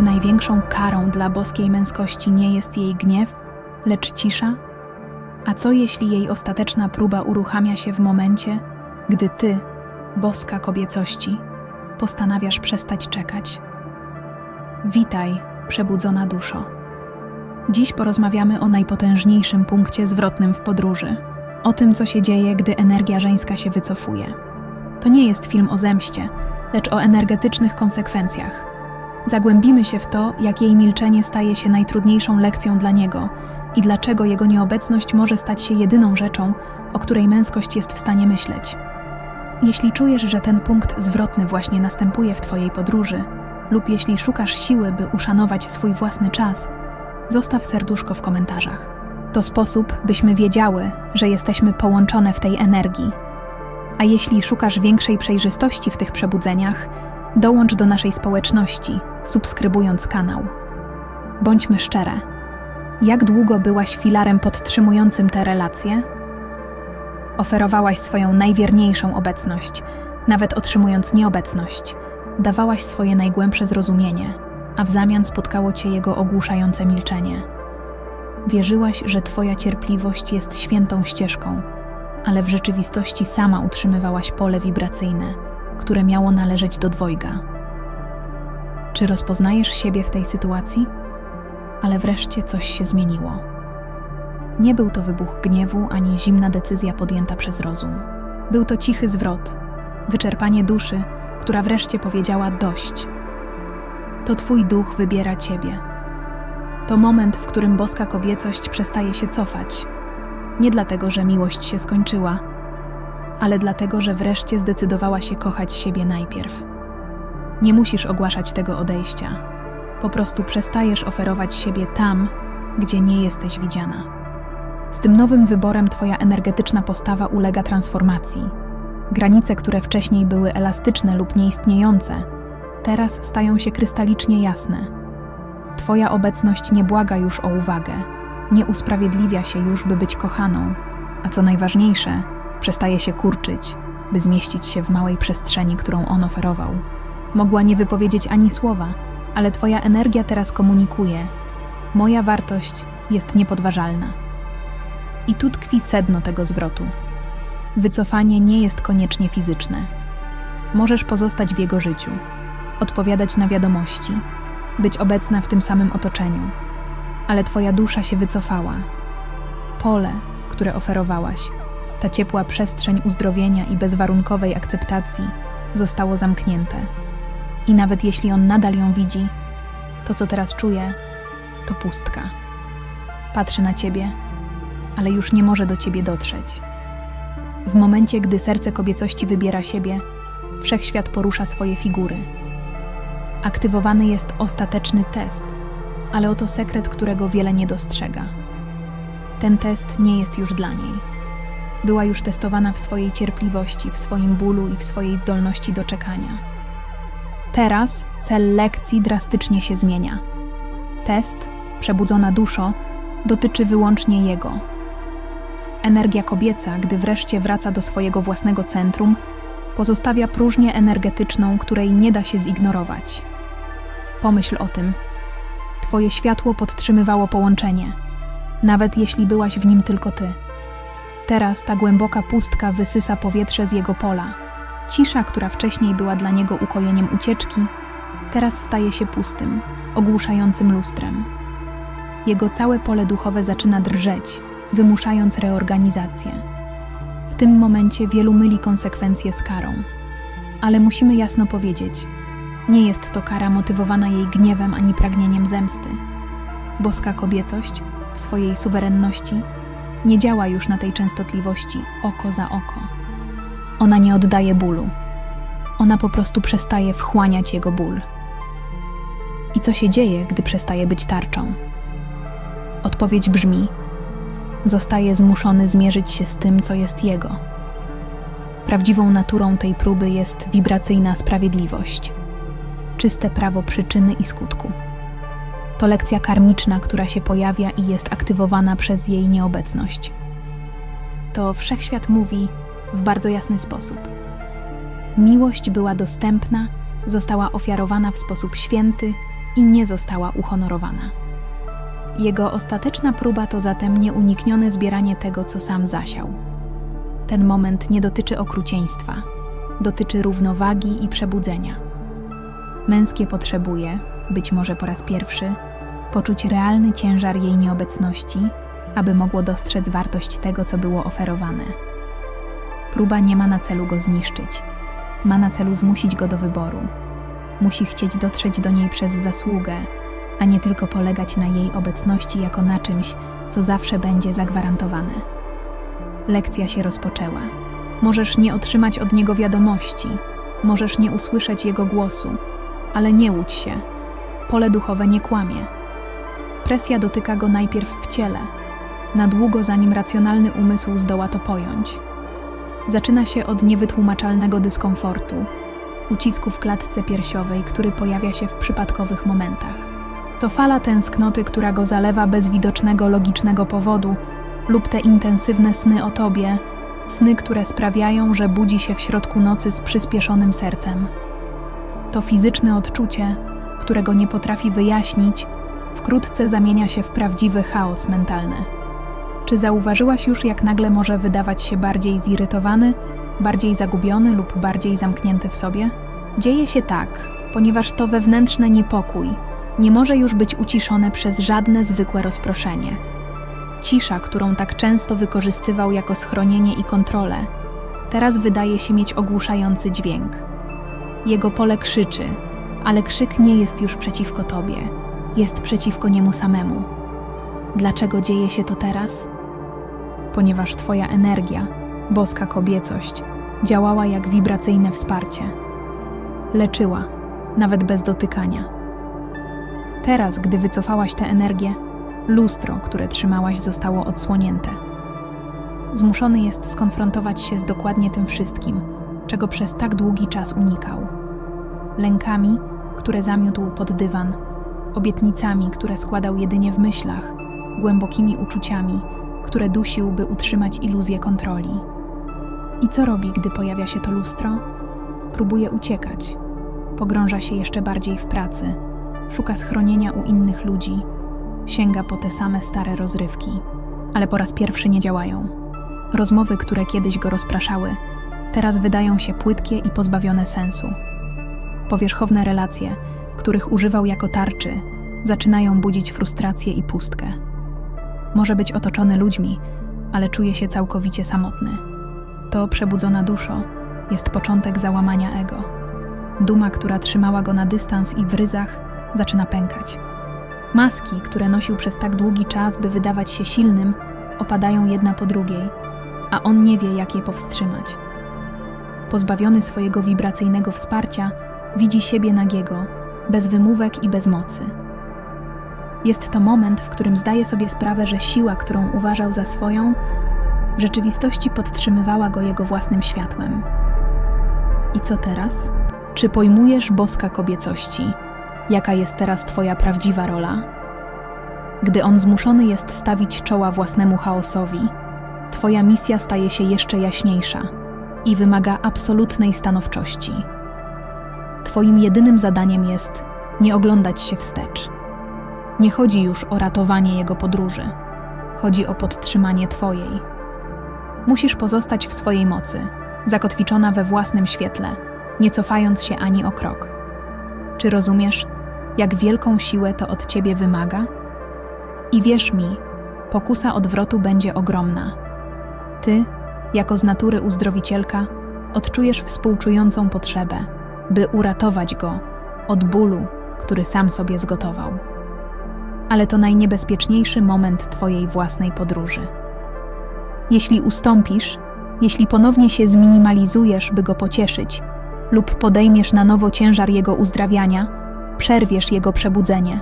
Czy największą karą dla boskiej męskości nie jest jej gniew, lecz cisza? A co jeśli jej ostateczna próba uruchamia się w momencie, gdy ty, boska kobiecości, postanawiasz przestać czekać? Witaj, przebudzona duszo. Dziś porozmawiamy o najpotężniejszym punkcie zwrotnym w podróży. O tym, co się dzieje, gdy energia żeńska się wycofuje. To nie jest film o zemście, lecz o energetycznych konsekwencjach. Zagłębimy się w to, jak jej milczenie staje się najtrudniejszą lekcją dla niego i dlaczego jego nieobecność może stać się jedyną rzeczą, o której męskość jest w stanie myśleć. Jeśli czujesz, że ten punkt zwrotny właśnie następuje w Twojej podróży, lub jeśli szukasz siły, by uszanować swój własny czas, zostaw serduszko w komentarzach. To sposób, byśmy wiedziały, że jesteśmy połączone w tej energii. A jeśli szukasz większej przejrzystości w tych przebudzeniach, dołącz do naszej społeczności, subskrybując kanał. Bądźmy szczere. Jak długo byłaś filarem podtrzymującym te relacje? Oferowałaś swoją najwierniejszą obecność, nawet otrzymując nieobecność. Dawałaś swoje najgłębsze zrozumienie, a w zamian spotkało cię jego ogłuszające milczenie. Wierzyłaś, że twoja cierpliwość jest świętą ścieżką, ale w rzeczywistości sama utrzymywałaś pole wibracyjne, które miało należeć do dwojga. Czy rozpoznajesz siebie w tej sytuacji? Ale wreszcie coś się zmieniło. Nie był to wybuch gniewu ani zimna decyzja podjęta przez rozum. Był to cichy zwrot, wyczerpanie duszy, która wreszcie powiedziała dość. To Twój duch wybiera Ciebie. To moment, w którym boska kobiecość przestaje się cofać. Nie dlatego, że miłość się skończyła, ale dlatego, że wreszcie zdecydowała się kochać siebie najpierw. Nie musisz ogłaszać tego odejścia. Po prostu przestajesz oferować siebie tam, gdzie nie jesteś widziana. Z tym nowym wyborem Twoja energetyczna postawa ulega transformacji. Granice, które wcześniej były elastyczne lub nieistniejące, teraz stają się krystalicznie jasne. Twoja obecność nie błaga już o uwagę, nie usprawiedliwia się już, by być kochaną, a co najważniejsze, przestaje się kurczyć, by zmieścić się w małej przestrzeni, którą on oferował. Mogła nie wypowiedzieć ani słowa, ale Twoja energia teraz komunikuje: Moja wartość jest niepodważalna. I tu tkwi sedno tego zwrotu. Wycofanie nie jest koniecznie fizyczne. Możesz pozostać w jego życiu, odpowiadać na wiadomości, być obecna w tym samym otoczeniu, ale Twoja dusza się wycofała. Pole, które oferowałaś, ta ciepła przestrzeń uzdrowienia i bezwarunkowej akceptacji zostało zamknięte. I nawet jeśli on nadal ją widzi, to co teraz czuje, to pustka. Patrzy na ciebie, ale już nie może do ciebie dotrzeć. W momencie, gdy serce kobiecości wybiera siebie, wszechświat porusza swoje figury. Aktywowany jest ostateczny test, ale oto sekret, którego wiele nie dostrzega. Ten test nie jest już dla niej. Była już testowana w swojej cierpliwości, w swoim bólu i w swojej zdolności do czekania. Teraz cel lekcji drastycznie się zmienia. Test, przebudzona duszo, dotyczy wyłącznie jego. Energia kobieca, gdy wreszcie wraca do swojego własnego centrum, pozostawia próżnię energetyczną, której nie da się zignorować. Pomyśl o tym. Twoje światło podtrzymywało połączenie, nawet jeśli byłaś w nim tylko ty. Teraz ta głęboka pustka wysysa powietrze z jego pola. Cisza, która wcześniej była dla niego ukojeniem ucieczki, teraz staje się pustym, ogłuszającym lustrem. Jego całe pole duchowe zaczyna drżeć, wymuszając reorganizację. W tym momencie wielu myli konsekwencje z karą. Ale musimy jasno powiedzieć, nie jest to kara motywowana jej gniewem ani pragnieniem zemsty. Boska kobiecość, w swojej suwerenności, nie działa już na tej częstotliwości oko za oko. Ona nie oddaje bólu. Ona po prostu przestaje wchłaniać jego ból. I co się dzieje, gdy przestaje być tarczą? Odpowiedź brzmi: zostaje zmuszony zmierzyć się z tym, co jest jego. Prawdziwą naturą tej próby jest wibracyjna sprawiedliwość, czyste prawo przyczyny i skutku. To lekcja karmiczna, która się pojawia i jest aktywowana przez jej nieobecność. To wszechświat mówi w bardzo jasny sposób. Miłość była dostępna, została ofiarowana w sposób święty i nie została uhonorowana. Jego ostateczna próba to zatem nieuniknione zbieranie tego, co sam zasiał. Ten moment nie dotyczy okrucieństwa, dotyczy równowagi i przebudzenia. Męskie potrzebuje, być może po raz pierwszy, poczuć realny ciężar jej nieobecności, aby mogło dostrzec wartość tego, co było oferowane. Próba nie ma na celu go zniszczyć, ma na celu zmusić go do wyboru. Musi chcieć dotrzeć do niej przez zasługę, a nie tylko polegać na jej obecności jako na czymś, co zawsze będzie zagwarantowane. Lekcja się rozpoczęła. Możesz nie otrzymać od niego wiadomości, możesz nie usłyszeć jego głosu, ale nie łudź się. Pole duchowe nie kłamie. Presja dotyka go najpierw w ciele, na długo zanim racjonalny umysł zdoła to pojąć. Zaczyna się od niewytłumaczalnego dyskomfortu, ucisku w klatce piersiowej, który pojawia się w przypadkowych momentach. To fala tęsknoty, która go zalewa bez widocznego logicznego powodu, lub te intensywne sny o tobie, sny, które sprawiają, że budzi się w środku nocy z przyspieszonym sercem. To fizyczne odczucie, którego nie potrafi wyjaśnić, wkrótce zamienia się w prawdziwy chaos mentalny. Czy zauważyłaś już, jak nagle może wydawać się bardziej zirytowany, bardziej zagubiony lub bardziej zamknięty w sobie? Dzieje się tak, ponieważ to wewnętrzne niepokój nie może już być uciszone przez żadne zwykłe rozproszenie. Cisza, którą tak często wykorzystywał jako schronienie i kontrolę, teraz wydaje się mieć ogłuszający dźwięk. Jego pole krzyczy, ale krzyk nie jest już przeciwko tobie, jest przeciwko niemu samemu. Dlaczego dzieje się to teraz? Ponieważ Twoja energia, boska kobiecość, działała jak wibracyjne wsparcie. Leczyła, nawet bez dotykania. Teraz, gdy wycofałaś tę energię, lustro, które trzymałaś, zostało odsłonięte. Zmuszony jest skonfrontować się z dokładnie tym wszystkim, czego przez tak długi czas unikał. Lękami, które zamiótł pod dywan, obietnicami, które składał jedynie w myślach, głębokimi uczuciami, które dusił, by utrzymać iluzję kontroli. I co robi, gdy pojawia się to lustro? Próbuje uciekać. Pogrąża się jeszcze bardziej w pracy, szuka schronienia u innych ludzi, sięga po te same stare rozrywki, ale po raz pierwszy nie działają. Rozmowy, które kiedyś go rozpraszały, teraz wydają się płytkie i pozbawione sensu. Powierzchowne relacje, których używał jako tarczy, zaczynają budzić frustrację i pustkę. Może być otoczony ludźmi, ale czuje się całkowicie samotny. To przebudzona duszo jest początek załamania ego. Duma, która trzymała go na dystans i w ryzach, zaczyna pękać. Maski, które nosił przez tak długi czas, by wydawać się silnym, opadają jedna po drugiej, a on nie wie, jak je powstrzymać. Pozbawiony swojego wibracyjnego wsparcia, widzi siebie nagiego, bez wymówek i bez mocy. Jest to moment, w którym zdaje sobie sprawę, że siła, którą uważał za swoją, w rzeczywistości podtrzymywała go jego własnym światłem. I co teraz? Czy pojmujesz boska kobiecości? Jaka jest teraz Twoja prawdziwa rola? Gdy on zmuszony jest stawić czoła własnemu chaosowi, Twoja misja staje się jeszcze jaśniejsza i wymaga absolutnej stanowczości. Twoim jedynym zadaniem jest nie oglądać się wstecz. Nie chodzi już o ratowanie jego podróży, chodzi o podtrzymanie Twojej. Musisz pozostać w swojej mocy, zakotwiczona we własnym świetle, nie cofając się ani o krok. Czy rozumiesz, jak wielką siłę to od ciebie wymaga? I wierz mi, pokusa odwrotu będzie ogromna. Ty, jako z natury uzdrowicielka, odczujesz współczującą potrzebę, by uratować go od bólu, który sam sobie zgotował. Ale to najniebezpieczniejszy moment Twojej własnej podróży. Jeśli ustąpisz, jeśli ponownie się zminimalizujesz, by go pocieszyć, lub podejmiesz na nowo ciężar jego uzdrawiania, przerwiesz jego przebudzenie.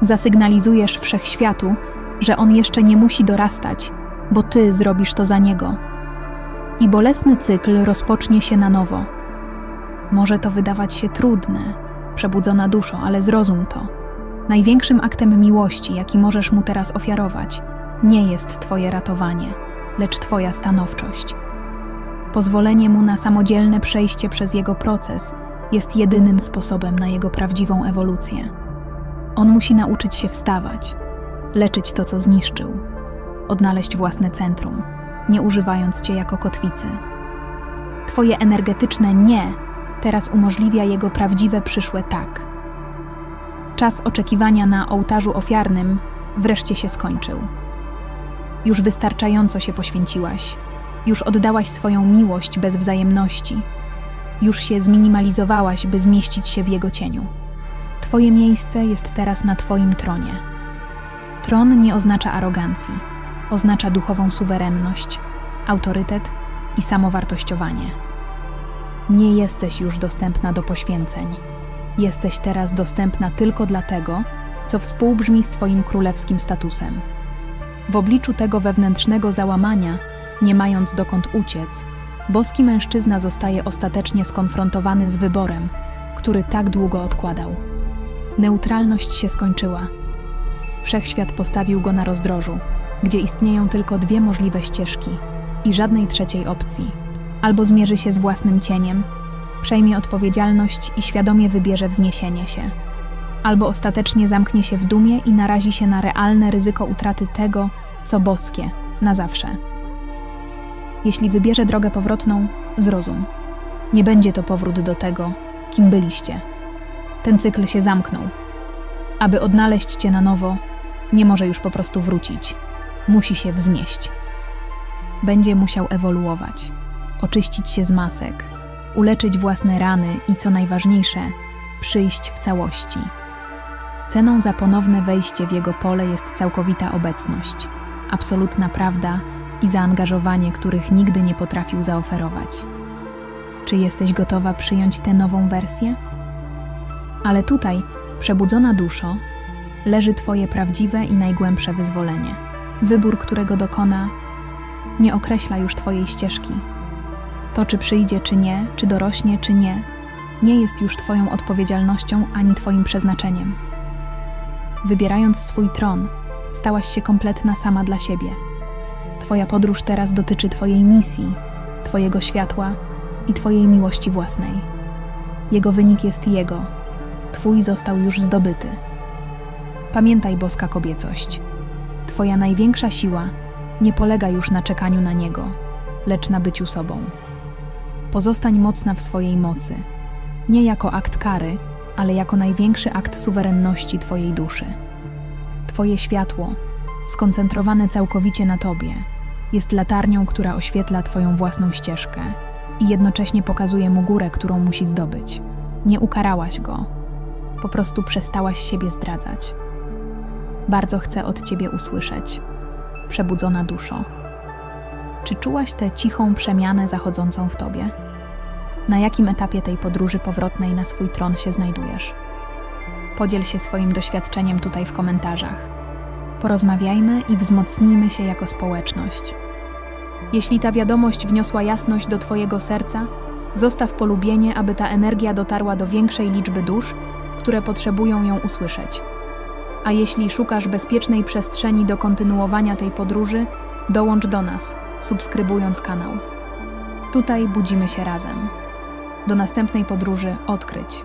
Zasygnalizujesz wszechświatu, że on jeszcze nie musi dorastać, bo ty zrobisz to za niego. I bolesny cykl rozpocznie się na nowo. Może to wydawać się trudne, przebudzona duszo, ale zrozum to. Największym aktem miłości, jaki możesz mu teraz ofiarować, nie jest Twoje ratowanie, lecz Twoja stanowczość. Pozwolenie mu na samodzielne przejście przez jego proces jest jedynym sposobem na jego prawdziwą ewolucję. On musi nauczyć się wstawać, leczyć to, co zniszczył, odnaleźć własne centrum, nie używając cię jako kotwicy. Twoje energetyczne nie teraz umożliwia jego prawdziwe przyszłe tak. Czas oczekiwania na ołtarzu ofiarnym wreszcie się skończył. Już wystarczająco się poświęciłaś, już oddałaś swoją miłość bez wzajemności, już się zminimalizowałaś, by zmieścić się w jego cieniu. Twoje miejsce jest teraz na Twoim tronie. Tron nie oznacza arogancji, oznacza duchową suwerenność, autorytet i samowartościowanie. Nie jesteś już dostępna do poświęceń. Jesteś teraz dostępna tylko dlatego, co współbrzmi z Twoim królewskim statusem. W obliczu tego wewnętrznego załamania, nie mając dokąd uciec, boski mężczyzna zostaje ostatecznie skonfrontowany z wyborem, który tak długo odkładał. Neutralność się skończyła. Wszechświat postawił go na rozdrożu, gdzie istnieją tylko dwie możliwe ścieżki i żadnej trzeciej opcji. Albo zmierzy się z własnym cieniem, przejmie odpowiedzialność i świadomie wybierze wzniesienie się, albo ostatecznie zamknie się w dumie i narazi się na realne ryzyko utraty tego, co boskie, na zawsze. Jeśli wybierze drogę powrotną, zrozum. Nie będzie to powrót do tego, kim byliście. Ten cykl się zamknął. Aby odnaleźć cię na nowo, nie może już po prostu wrócić. Musi się wznieść. Będzie musiał ewoluować, oczyścić się z masek, uleczyć własne rany i co najważniejsze, przyjść w całości. Ceną za ponowne wejście w jego pole jest całkowita obecność, absolutna prawda i zaangażowanie, których nigdy nie potrafił zaoferować. Czy jesteś gotowa przyjąć tę nową wersję? Ale tutaj, przebudzona duszo, leży Twoje prawdziwe i najgłębsze wyzwolenie. Wybór, którego dokona, nie określa już Twojej ścieżki. To, czy przyjdzie, czy nie, czy dorośnie, czy nie, nie jest już Twoją odpowiedzialnością ani Twoim przeznaczeniem. Wybierając swój tron, stałaś się kompletna sama dla siebie. Twoja podróż teraz dotyczy Twojej misji, Twojego światła i Twojej miłości własnej. Jego wynik jest Jego, Twój został już zdobyty. Pamiętaj, boska kobiecość. Twoja największa siła nie polega już na czekaniu na Niego, lecz na byciu sobą. Pozostań mocna w swojej mocy, nie jako akt kary, ale jako największy akt suwerenności Twojej duszy. Twoje światło, skoncentrowane całkowicie na Tobie, jest latarnią, która oświetla Twoją własną ścieżkę i jednocześnie pokazuje mu górę, którą musi zdobyć. Nie ukarałaś go, po prostu przestałaś siebie zdradzać. Bardzo chcę od Ciebie usłyszeć, przebudzona duszo. Czy czułaś tę cichą przemianę zachodzącą w Tobie? Na jakim etapie tej podróży powrotnej na swój tron się znajdujesz? Podziel się swoim doświadczeniem tutaj w komentarzach. Porozmawiajmy i wzmocnijmy się jako społeczność. Jeśli ta wiadomość wniosła jasność do Twojego serca, zostaw polubienie, aby ta energia dotarła do większej liczby dusz, które potrzebują ją usłyszeć. A jeśli szukasz bezpiecznej przestrzeni do kontynuowania tej podróży, dołącz do nas, subskrybując kanał. Tutaj budzimy się razem. Do następnej podróży odkryć,